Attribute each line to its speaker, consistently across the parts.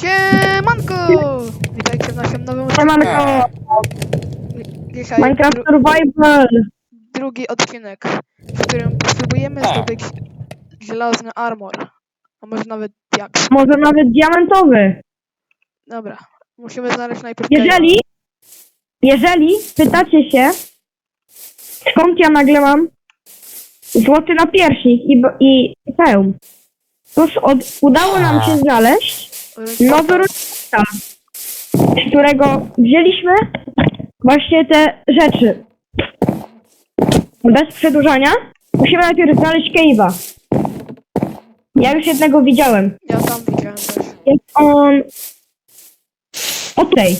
Speaker 1: Siemanko! Witajcie w naszym nowym
Speaker 2: Siemanko,
Speaker 1: Dzisiaj
Speaker 2: Minecraft
Speaker 1: dru
Speaker 2: Survival.
Speaker 1: drugi odcinek, w którym spróbujemy zdobyć żelazny armor. A może nawet jak.
Speaker 2: Może nawet diamentowy.
Speaker 1: Dobra, musimy znaleźć najpierw
Speaker 2: Jeżeli, jeżeli pytacie się, skąd ja nagle mam złoty napierśnik i, b- i hełm, Otóż od, udało nam się znaleźć. Nowy rozdział, z którego wzięliśmy właśnie te rzeczy. Bez przedłużania musimy najpierw znaleźć cave'a. Ja już jednego widziałem.
Speaker 1: Ja tam widziałem też.
Speaker 2: Jest on o tej.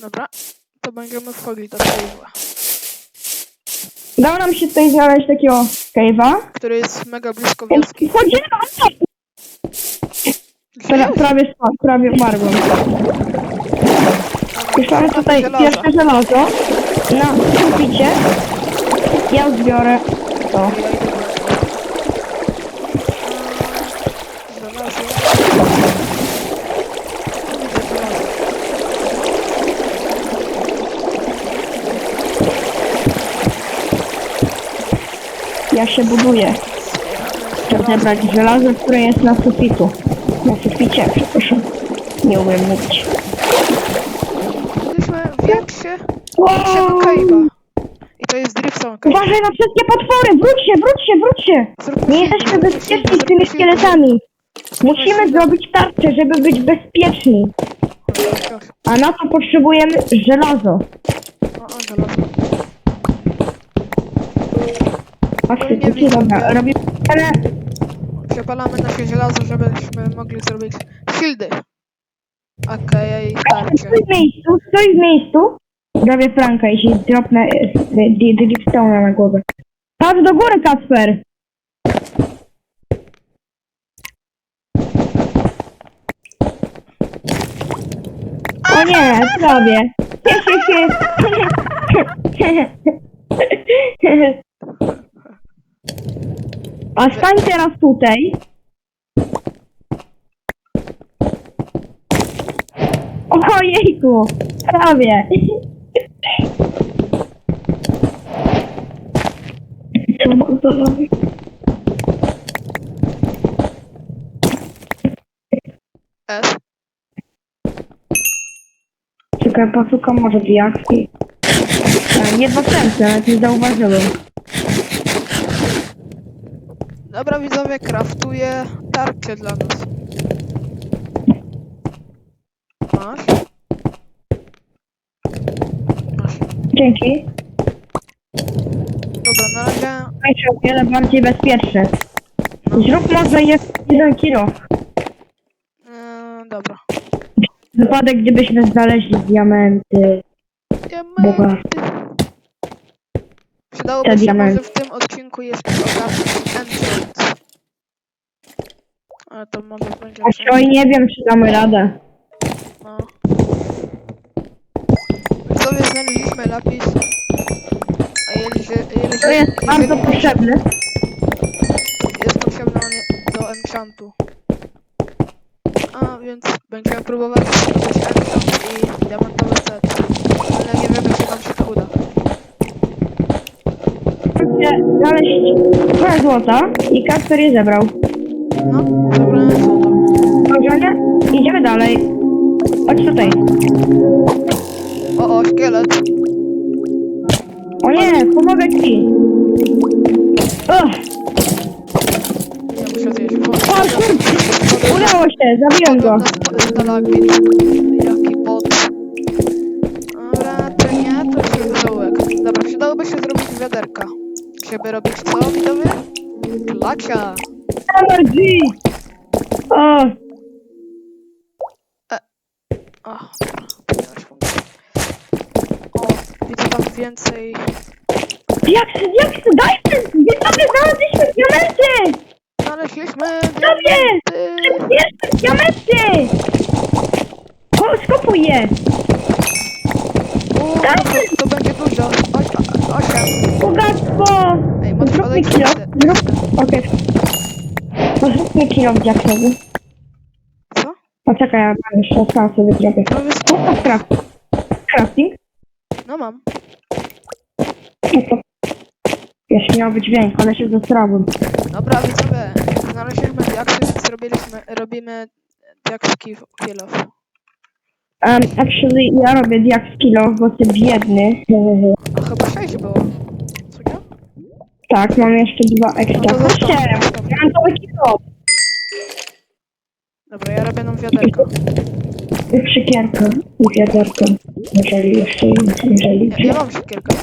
Speaker 1: Dobra, to będziemy wchodzić do cave'a,
Speaker 2: Udało nam się tutaj znaleźć takiego cave'a.
Speaker 1: który jest mega blisko wioski.
Speaker 2: Wchodzimy pra, prawie, spadł, prawie umarłem. Już mamy tutaj pierwsze żelazo na suficie. Ja zbiorę to.
Speaker 1: Widzę żelazo.
Speaker 2: Ja się buduję. Chcę zebrać żelazo, które jest na sufitu. Na suficie, przepraszam. Nie umiem mówić.
Speaker 1: Byliśmy większy,
Speaker 2: Wow!
Speaker 1: większego cave'a. I to jest Drifton Cave.
Speaker 2: Uważaj na wszystkie potwory! Wróćcie, wróćcie, wróćcie!
Speaker 1: Zrób
Speaker 2: Nie
Speaker 1: shield,
Speaker 2: jesteśmy
Speaker 1: zrób
Speaker 2: bezpieczni z tymi szkieletami. Musimy zrobić tarczę, żeby być bezpieczni. A na to potrzebujemy żelazo.
Speaker 1: O, o, żelazo.
Speaker 2: Patrzcie,
Speaker 1: Nie
Speaker 2: tu
Speaker 1: widzę.
Speaker 2: dobra, robimy...
Speaker 1: Przepalamy nasze żelazo, żebyśmy mogli zrobić shieldy. Okej, tarcze.
Speaker 2: Stój w miejscu, stój w miejscu. Zrobię Franka, jeśli dropnę e, dripstone'a na głowę. Patrz do góry, Kasper! O nie, prawie. A stań teraz tutaj. Ojejku, prawie.
Speaker 1: S.
Speaker 2: Czekaj, poszukam może diakcji. E, Nie docenię, nawet nie zauważyłem.
Speaker 1: Dobra widzowie, kraftuję tarczę dla nas. Masz? Masz.
Speaker 2: Dzięki.
Speaker 1: Dobra, na razie...
Speaker 2: Będzie o wiele bardziej bezpieczne. Zrób może jest jeden kilo.
Speaker 1: Yy, dobra.
Speaker 2: Wypadek, gdybyśmy znaleźli diamenty.
Speaker 1: Diamenty. Przydałoby
Speaker 2: Te
Speaker 1: się
Speaker 2: diamenty.
Speaker 1: może w tym odcinku jeszcze ogarnąć. Ale to może będzie...
Speaker 2: A oj, nie wiem, czy damy radę.
Speaker 1: No. Sobie znaleźliśmy lapis. A jeżeli, jeżeli,
Speaker 2: To jest bardzo potrzebne.
Speaker 1: jest potrzebny on do enchantu. A więc będziemy próbować zrobić enchant i diamentowy set. Ale nie wiemy czy nam się to uda.
Speaker 2: Chcę znaleźć trochę złota i Kasper je zebrał.
Speaker 1: No?
Speaker 2: Dobrze, nie? Idziemy dalej. Chodź tutaj.
Speaker 1: O, o, szkielet.
Speaker 2: O nie, pomogę ci. Ugh,
Speaker 1: Nie muszę zjeść.
Speaker 2: o, kurde, udało się, zabiłem go.
Speaker 1: Stalagmit. Jaki bot. Dobra, to nie, to jest dołek. Dobra, przydałoby się zrobić wiaderka. Żeby robić co, widzowie? Klacia.
Speaker 2: Energy! O,
Speaker 1: Ach, dobra, powinieneś funkcję. O, widzę tam więcej.
Speaker 2: jak się, jak się, dajcie! Widzowie, znaleźliśmy diamenty!
Speaker 1: Znaleźliśmy
Speaker 2: Widzowie!
Speaker 1: diamenty.
Speaker 2: Jeszcze diamenty! O, skopuj je!
Speaker 1: U, to, to będzie dużo. Oś- o- Osiem.
Speaker 2: Bogactwo!
Speaker 1: Ej, może
Speaker 2: Zrób mi kilo, zrób, okej. To Zrób mi kilo diaksowy.
Speaker 1: Co?
Speaker 2: Poczekaj, ja mam jeszcze sam sobie zrobię.
Speaker 1: To jest...
Speaker 2: O, craft. Crafting?
Speaker 1: No mam.
Speaker 2: No to... Jeszcze miał być dźwięk, ale się zesrałem.
Speaker 1: Dobra, widzowie, znaleźliśmy diaksy, więc robiliśmy, robimy diaks kill kill off.
Speaker 2: Um, actually, ja robię diak kilo, bo ty biedny.
Speaker 1: A chyba 6 było. Co nie?
Speaker 2: Tak, mam jeszcze dwa
Speaker 1: No
Speaker 2: ekstra.
Speaker 1: to
Speaker 2: Chodźcie,
Speaker 1: zostaw.
Speaker 2: ja mam cały kilo.
Speaker 1: Dobra, ja robię nam wiaderko.
Speaker 2: I przykierkę, i wiaderkę. Jeżeli jeszcze, jeżeli...
Speaker 1: Ja, ja mam siekierkę.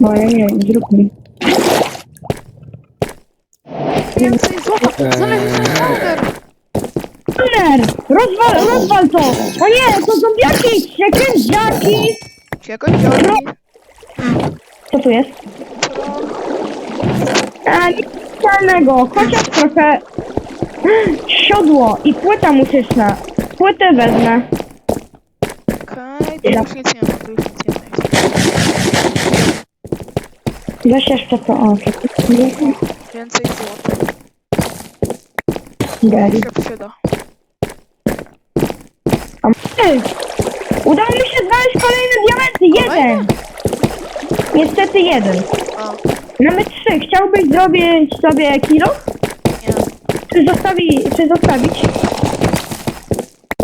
Speaker 2: No ja nie zrób mi.
Speaker 1: Więcej złota! Znaleźliśmy powder!
Speaker 2: Tuner! Rozwal, rozwal to! O nie, to zombiaki! Siekierdziaki!
Speaker 1: Jakoś działa.
Speaker 2: Co tu jest? A, nic specjalnego. Chociaż trochę... Siodło i płyta muzyczna. Płytę wezmę.
Speaker 1: Okej, tu już nic nie ma, tu
Speaker 2: Weź jeszcze to, o,
Speaker 1: Więcej złota.
Speaker 2: Gary.
Speaker 1: się przyda.
Speaker 2: A Ej, Udało mi się znaleźć kolejne diamenty. Jeden. Niestety jeden. Mamy trzy. Chciałbyś zrobić sobie kilo?
Speaker 1: nie.
Speaker 2: Czy, zostawi, czy zostawić?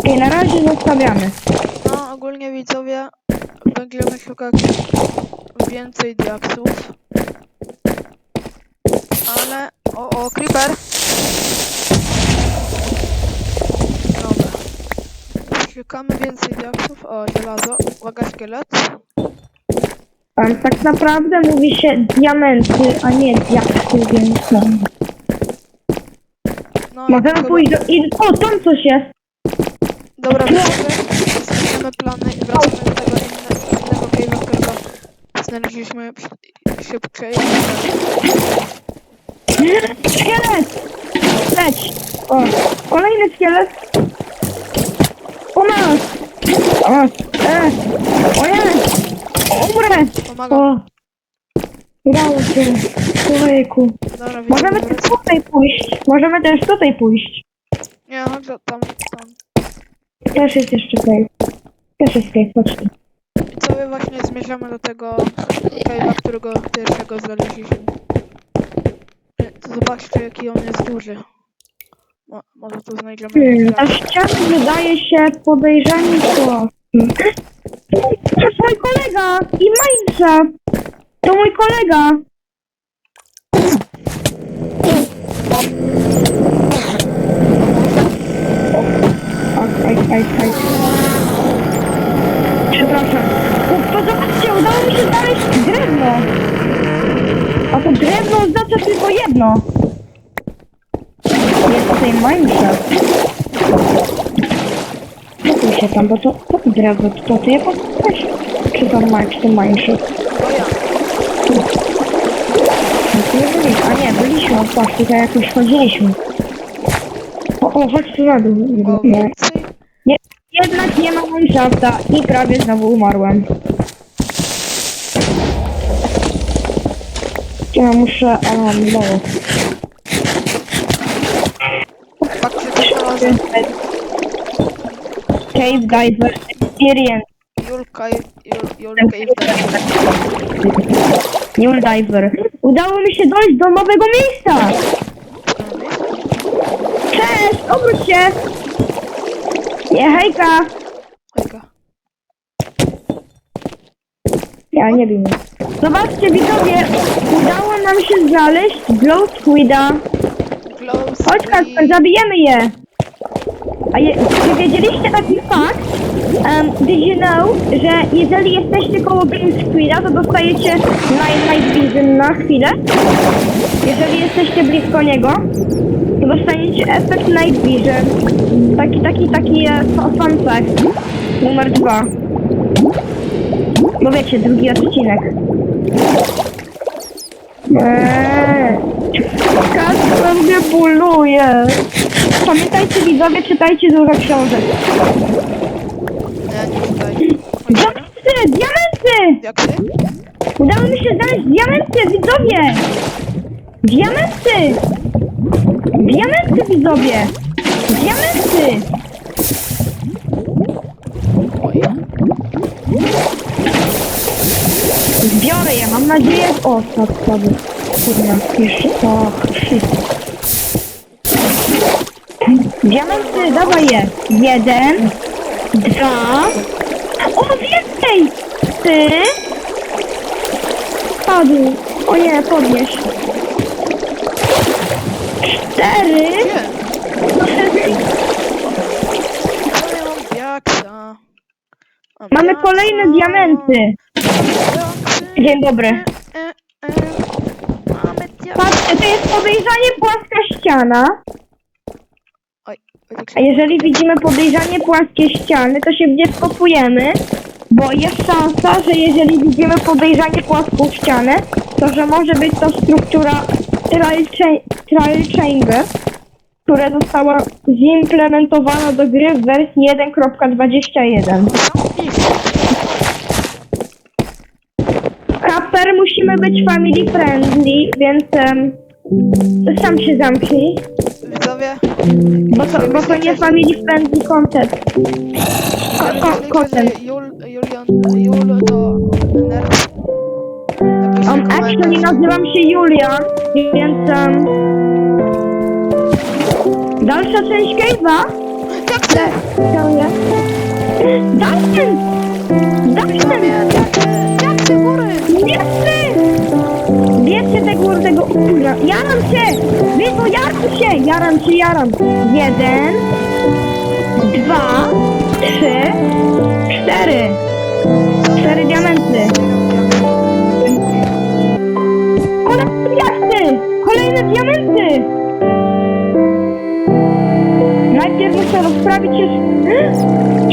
Speaker 2: I na razie zostawiamy.
Speaker 1: Ogólnie widzowie, będziemy szukać więcej diaksów. Ale... O, o, creeper! Dobra. Szukamy więcej diaksów. O, żelazo. Uwaga, szkielet.
Speaker 2: Tam tak naprawdę mówi się diamenty, a nie diaksy, więc no.
Speaker 1: No,
Speaker 2: Możemy pójść do... I... O, tam coś jest.
Speaker 1: Dobra, widzowie, zmieniamy plany i wracamy do tego inne, innego cave'a, którego znaleźliśmy szybciej.
Speaker 2: Szkielet! Leć! O, kolejny szkielet. Nas! O, e, o nie! Umrę!
Speaker 1: Pomagam.
Speaker 2: O! Udało się. Człowieku.
Speaker 1: Dobra,
Speaker 2: Możemy też tutaj pójść. Możemy też tutaj pójść.
Speaker 1: Nie, chodź za- tam, tam.
Speaker 2: Też jest jeszcze tutaj. Też jest tutaj, chodźcie.
Speaker 1: Widzowie, właśnie zmierzamy do tego cave'a, którego pierwszego znaleźliśmy. To zobaczcie, jaki on jest duży. Mo może tu znajdziemy
Speaker 2: Hmm, ta ściana wydaje się podejrzanie to. To jest mój kolega! I Minecraft! To mój kolega! Aj, aj. Przepraszam. O, to zobaczcie, udało mi się znaleźć drewno. A to drewno oznacza tylko jedno. Jest tutaj Minecraft. Spokój się tam, bo to, to drewno, to to Mike, to Minecraft?
Speaker 1: O ja,
Speaker 2: No to nie byliśmy, a nie, byliśmy, patrz, tutaj jakoś chodziliśmy. O, o, chodź tu na dół. Nie. Jednak nie ma Minecrafta i prawie znowu umarłem. Ja muszę, mam mało.
Speaker 1: Patrzcie, co.
Speaker 2: Cave Diver Experience.
Speaker 1: Julka, Jul, Julka i
Speaker 2: Diver. Udało mi się dojść do nowego miejsca! Cześć, obróć się! Nie, hejka!
Speaker 1: Hejka.
Speaker 2: Ja nie wiem. Zobaczcie widzowie, udało nam się znaleźć Glow Squida.
Speaker 1: Close
Speaker 2: Chodź Kasper, zabijemy je! A je, czy wiedzieliście taki fakt? Um, did you know, że jeżeli jesteście koło Green Squida, to dostajecie Night, night Vision na chwilę? Jeżeli jesteście blisko niego, to dostaniecie efekt Night Vision. Taki, taki, taki fun fact. Numer dwa. Bo wiecie, drugi odcinek. Eee, Kasper mnie buluje. Pamiętajcie widzowie, czytajcie dużo książek.
Speaker 1: Ja nie tutaj.
Speaker 2: Diamenty! Diamenty!
Speaker 1: Jak ty?
Speaker 2: Udało mi się znaleźć diamenty, widzowie! Diamenty! Diamenty, widzowie! Diamenty! Zbiorę je, mam nadzieję. O, tak, sobie. Kurwa, jeszcze to. Diamenty, dawaj je. Jeden, dwa. O, więcej! Trzy. Padł. O nie, podnieś. Cztery.
Speaker 1: Gdzie? No ja mam diaksa. Mam
Speaker 2: Mamy
Speaker 1: diaksa.
Speaker 2: kolejne diamenty.
Speaker 1: Diaksy.
Speaker 2: Dzień dobry.
Speaker 1: E, e, e. Mamy.
Speaker 2: Patrzcie, to jest podejrzanie płaska ściana.
Speaker 1: Oj,
Speaker 2: A jeżeli widzimy podejrzanie płaskie ściany, to się w nie wkopujemy, bo jest szansa, że jeżeli widzimy podejrzanie płaską ścianę, to że może być to struktura cha- trial chamber, która została zimplementowana do gry w wersji 1.21. Kaper, musimy być family friendly, więc em, sam się zamknij,
Speaker 1: Widzowie,
Speaker 2: bo to, bo to nie family friendly content. Ko, ko, content.
Speaker 1: Jul, Julian, Jul to nerd? Napiszcie
Speaker 2: Um,
Speaker 1: komentarz.
Speaker 2: actually nazywam się Julian, więc um, dalsza część cave'a.
Speaker 1: Diaksy!
Speaker 2: Dziękuję. Dustin! Dustin!
Speaker 1: Diaksy! Diaksy góry!
Speaker 2: Bierzcie! Bierzcie tego młodego kurwa. Jaram się! Wy to jaram się! Jaram się, jaram. Jeden, dwa, trzy, cztery. Cztery diamenty. Kolejne diamenty! Kolejne diamenty! Najpierw muszę rozprawić się z...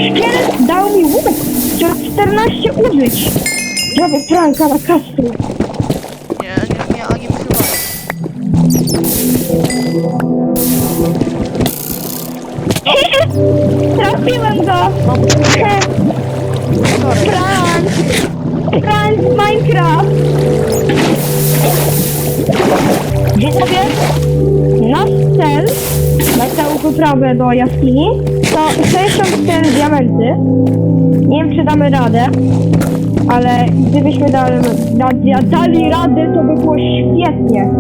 Speaker 2: Szkielet dał mi łuk! Chciał 14 użyć! Zrobię pranka na kastru. Trafiłem go! He,
Speaker 1: Sorry.
Speaker 2: Prank! Prank z Minecraft! Widzowie, nasz cel na całą wyprawę do jaskini to 64 diamenty. Nie wiem, czy damy radę, ale gdybyśmy dali, dali, dali radę, to by było świetnie,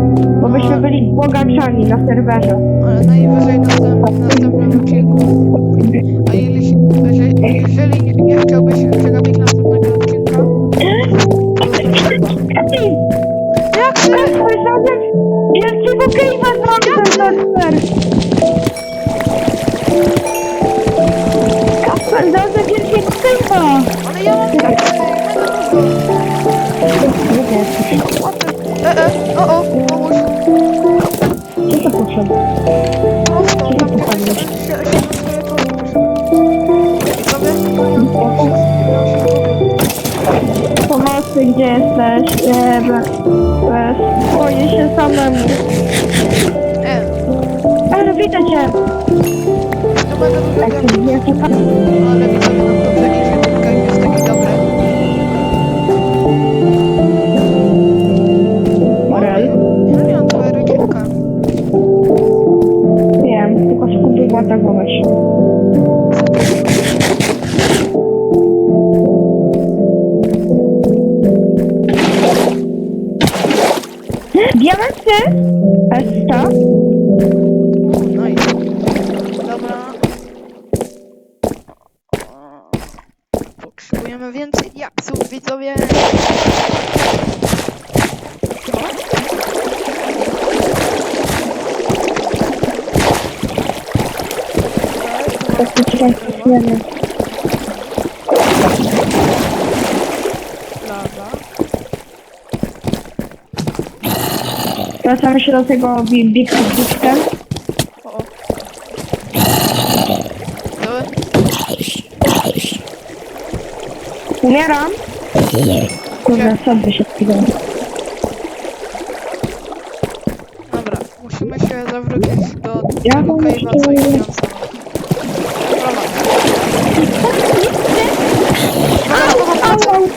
Speaker 2: bo byśmy byli bogaczami na serwerze.
Speaker 1: Ale najwyżej
Speaker 2: widzę cię!
Speaker 1: to mega dużo
Speaker 2: Jak
Speaker 1: diaksów.
Speaker 2: się wielki
Speaker 1: Ale widzowie nam idzie, ten game jest taki dobry.
Speaker 2: Morel.
Speaker 1: Julian, twoja rykiewka.
Speaker 2: Wiem, tylko spróbuj atakować. Diamenty! Tak, poczekaj, nie wiem.
Speaker 1: Lawa.
Speaker 2: Wracamy się do tego Big Big Big Ten.
Speaker 1: O, o. Dobra.
Speaker 2: Umieram. Kurde, sobie się chwilę.
Speaker 1: Dobra, musimy się zawrócić do
Speaker 2: Ja
Speaker 1: tego
Speaker 2: mam
Speaker 1: cave'a, co
Speaker 2: jeszcze-
Speaker 1: Julian sam. Dobra.
Speaker 2: Au, au, au.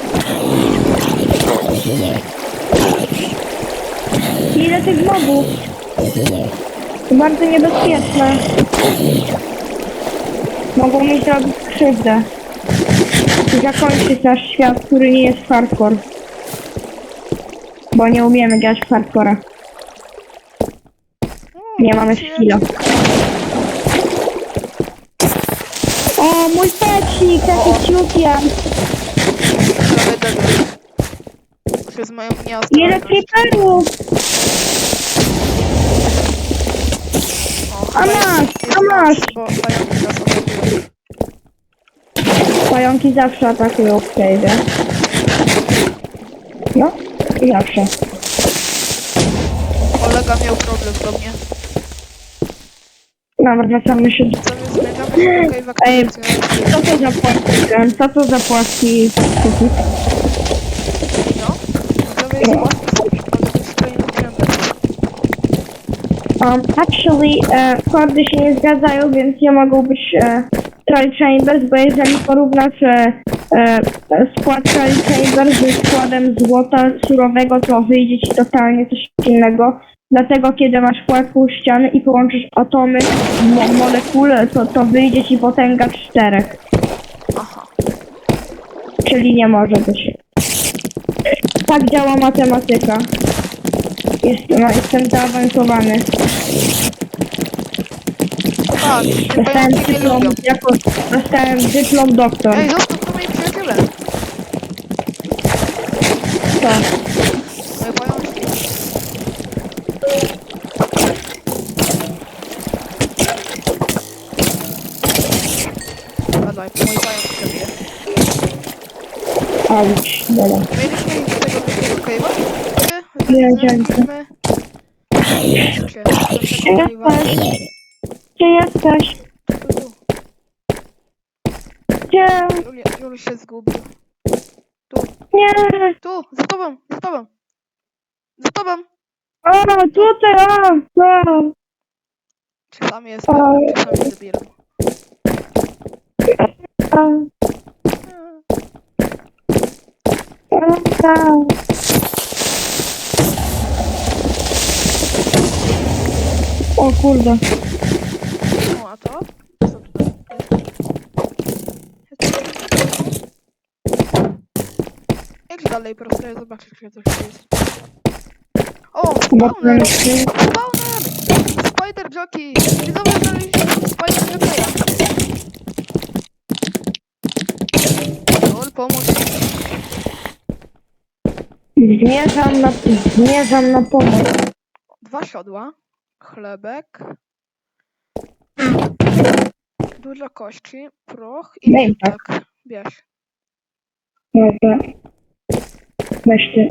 Speaker 2: Ile tych mobów? To bardzo niebezpieczne. Mogą mi zrobić krzywdę. I zakończyć nasz świat, który nie jest hardcore. Bo nie umiemy grać w hardcora. Nie mamy skilla. O, mój pecik, jaki ciupian.
Speaker 1: Prawie debil. Przez moją
Speaker 2: Ile
Speaker 1: nieostrożność.
Speaker 2: creeperów! A masz, a masz.
Speaker 1: Bo pająki nas atakują.
Speaker 2: Pająki zawsze atakują w cave'ie. No, i zawsze.
Speaker 1: Kolega miał problem do mnie.
Speaker 2: Dobra, wracamy się.
Speaker 1: Co do
Speaker 2: Ej, Co to za płatki? Co to za płatki?
Speaker 1: No, to jest łatwo,
Speaker 2: Um, actually, e, kordy się nie zgadzają, więc nie mogą być e, Chambers, bo jeżeli porównasz e, e, skład Troll Chambers ze składem złota surowego, to wyjdzie ci totalnie coś innego. Dlatego, kiedy masz płatką ściany i połączysz atomy w mo molekule, to, to wyjdzie ci potęga czterech.
Speaker 1: Aha.
Speaker 2: Czyli nie może być. Tak działa matematyka. Jest, no, jestem zaawansowany.
Speaker 1: Tak,
Speaker 2: Dostałem
Speaker 1: pająki nie
Speaker 2: dyplom,
Speaker 1: lubią.
Speaker 2: jako, dostałem dyplom doktor.
Speaker 1: Ej, zostaw to moi przyjaciele.
Speaker 2: Co?
Speaker 1: Moje pajączki. Mój pająk przebije.
Speaker 2: Auć, dobra.
Speaker 1: Mieliśmy iść do tego wielkiego cave'a?
Speaker 2: Nie, dzięki.
Speaker 1: znaleźliśmy... Gdzie? Do
Speaker 2: Gdzie jesteś?
Speaker 1: Tu, tu.
Speaker 2: Gdzie?
Speaker 1: Juli, Juli się zgubił.
Speaker 2: Nie!
Speaker 1: Tu, za tobą, za tobą. Za tobą.
Speaker 2: O, tutaj, o, o.
Speaker 1: Czasami jest pewnym, czasami debilem.
Speaker 2: o, o, o. kurde.
Speaker 1: O, a to? Co tutaj? Jak dalej prosto ja zobaczę, czy coś jest. O, spawner! Spawner! Spider Jockey! Widzowie znaleźliśmy Spider Jockeya. Lol, pomóż.
Speaker 2: Zmierzam na, zmierzam na pomoc.
Speaker 1: Dwa siodła. Chlebek. Dużo kości, proch i
Speaker 2: Daj
Speaker 1: miętak. Bierz.
Speaker 2: Dobra. Weź ty.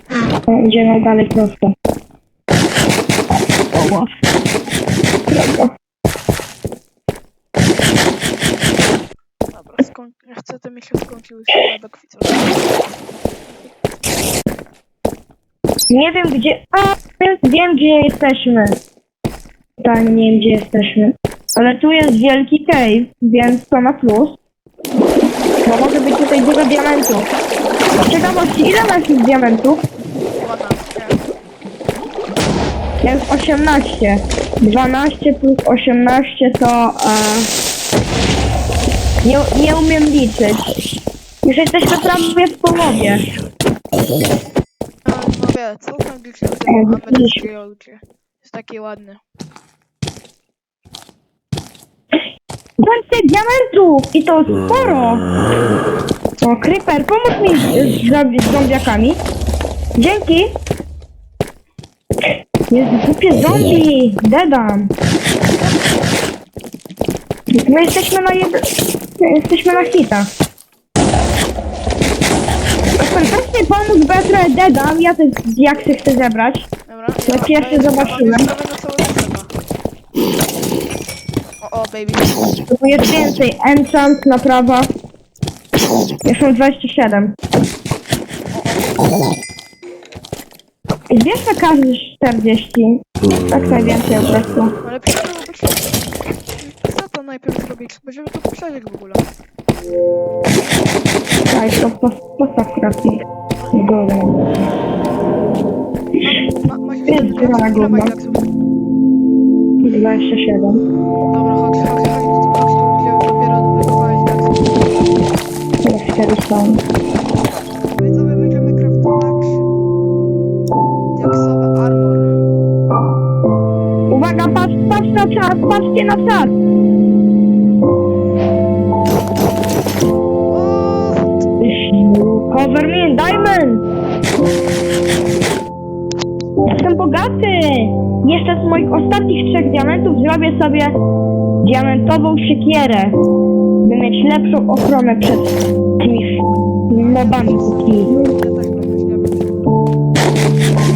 Speaker 2: O, idziemy dalej prosto. O, Dobra.
Speaker 1: Dobra, skoń... ja chcę, to mi się skończył już chlebek widzowie.
Speaker 2: Nie wiem gdzie. A, wiem gdzie jesteśmy. Tak, nie wiem gdzie jesteśmy. Ale tu jest wielki cave, więc to na plus. Bo może być tutaj dużo diamentów. Z ciekawości, ile masz tych diamentów?
Speaker 1: 12.
Speaker 2: Jest 18. 12 plus 18 to... E, nie, nie umiem liczyć. Już jesteśmy prawie w połowie.
Speaker 1: No, no wie, co tam gdzieś
Speaker 2: O,
Speaker 1: tym olucie. Jest taki ładny.
Speaker 2: Więcej diamentów! I to sporo! O, Creeper, pomóż mi z, z, z zombiakami. Dzięki! Jest głupie zombie! Dedam! My jesteśmy na jed... my Jesteśmy na hita. Kasper, weź mi pomóc, bo ja trochę dedam. Ja te diaksy chcę zebrać.
Speaker 1: Dobra.
Speaker 2: Ja pierwszy
Speaker 1: mam-
Speaker 2: zobaczyłem.
Speaker 1: mam już prawie na całego seta. O, o, baby.
Speaker 2: Tu jest więcej. Enchant, naprawa. Już mam 27. Zbierz na każdy 40. Tak najwięcej po prostu.
Speaker 1: Ale. Co to najpierw zrobić? Będziemy tu przeżyć w ogóle.
Speaker 2: Tak, to pos- postaw crafting. Górę.
Speaker 1: Ma, ma się
Speaker 2: Jest
Speaker 1: wtedy
Speaker 2: dziura 27.
Speaker 1: Dobra, chodź, chodź, chodź, chodź dopiero wykopałeś tak.
Speaker 2: Teraz 4 są.
Speaker 1: Widzowie, będziemy craftować diaksowy armor.
Speaker 2: Uwaga, patrz, patrz na czas, patrzcie na czas! Cover me in diamond! Jestem bogaty! Jeszcze z moich ostatnich trzech diamentów zrobię sobie diamentową siekierę. By mieć lepszą ochronę przed tymi mobami
Speaker 1: diament.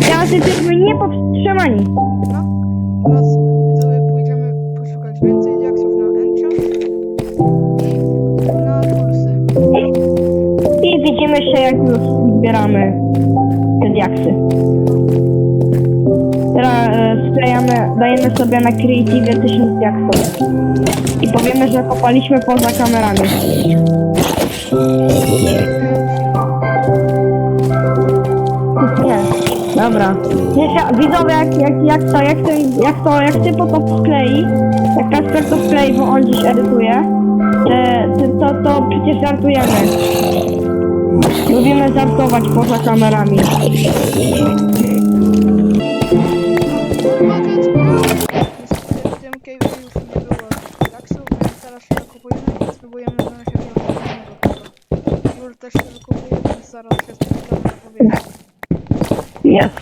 Speaker 2: Teraz jesteśmy niepowstrzymani.
Speaker 1: No, teraz widzowie pójdziemy poszukać więcej diaksów na enchant i na tulsy.
Speaker 2: I widzimy się jak już zbieramy te diaksy. E, sklejamy, dajemy sobie na creative 1000 diaksów. I powiemy, że kopaliśmy poza kamerami. Nie, dobra. Wiecie, widzowie, jak, jak, jak to, jak ten, jak to, jak typo to wklei, jak Kasper to wklei, bo on dziś edytuje, te, te, to, to przecież żartujemy. Lubimy żartować poza kamerami.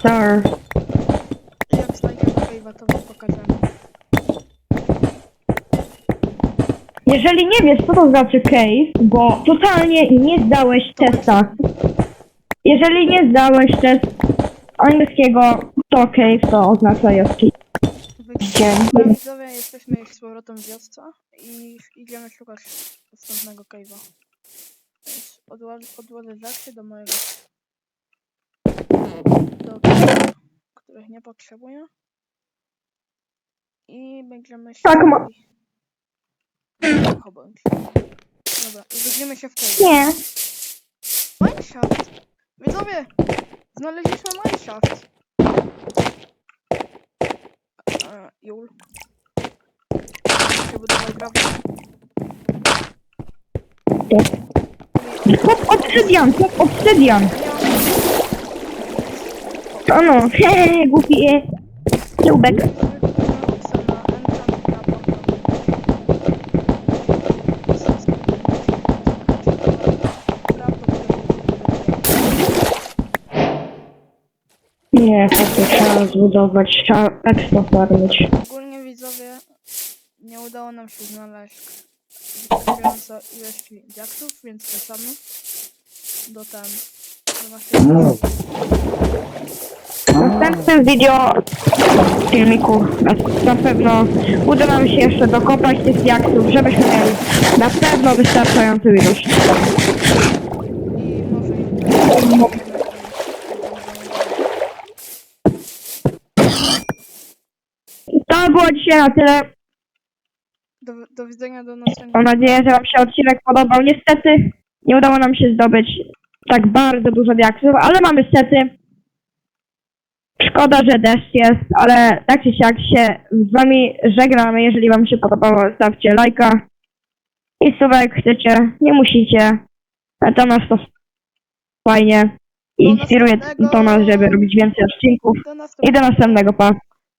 Speaker 2: Sir.
Speaker 1: Jak znajdziemy cave'a, to wam pokażemy.
Speaker 2: Jeżeli nie wiesz, co to znaczy cave, bo totalnie nie zdałeś testa. Jeżeli nie zdałeś test angielskiego, to cave to oznacza jaskiń.
Speaker 1: No, Widzowie, jesteśmy już z powrotem w wiosce i idziemy szukać następnego cave'a. Więc odłożę, odłożę rzeczy do mojego do których nie potrzebuję. I będziemy się...
Speaker 2: Tak, ma-
Speaker 1: obądź. Dobra, i widzimy się w cave'ie.
Speaker 2: Nie.
Speaker 1: Mineshaft! Widzowie! Znaleźliśmy mineshaft! E, Jul. Się budować grawę.
Speaker 2: Chłop obsydian, chłop obsydian.
Speaker 1: Nie mam
Speaker 2: O no, hehe, głupi e. Czubek. Nie, to trzeba zbudować, trzeba ekstra farmić.
Speaker 1: Ogólnie widzowie nie udało nam się znaleźć wystarczająco ilości diaksów, więc wracamy do tam do naszego
Speaker 2: W następnym video filmiku na- pewno uda nam się jeszcze dokopać tych jaktów, żebyśmy mieli na pewno wystarczającą ilość.
Speaker 1: i może jutro
Speaker 2: To było dzisiaj na tyle.
Speaker 1: do, do widzenia do następnego
Speaker 2: Mam nadzieję, że Wam się odcinek podobał. Niestety nie udało nam się zdobyć tak bardzo dużo diaksów, ale mamy sety. Szkoda, że deszcz jest, ale tak czy siak się z Wami żegnamy. Jeżeli Wam się podobało, stawcie lajka. I słowa jak chcecie, nie musicie. To nas to fajnie. I
Speaker 1: Do
Speaker 2: inspiruje to nas, żeby robić więcej odcinków.
Speaker 1: do
Speaker 2: I do następnego, pa.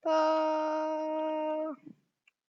Speaker 1: pa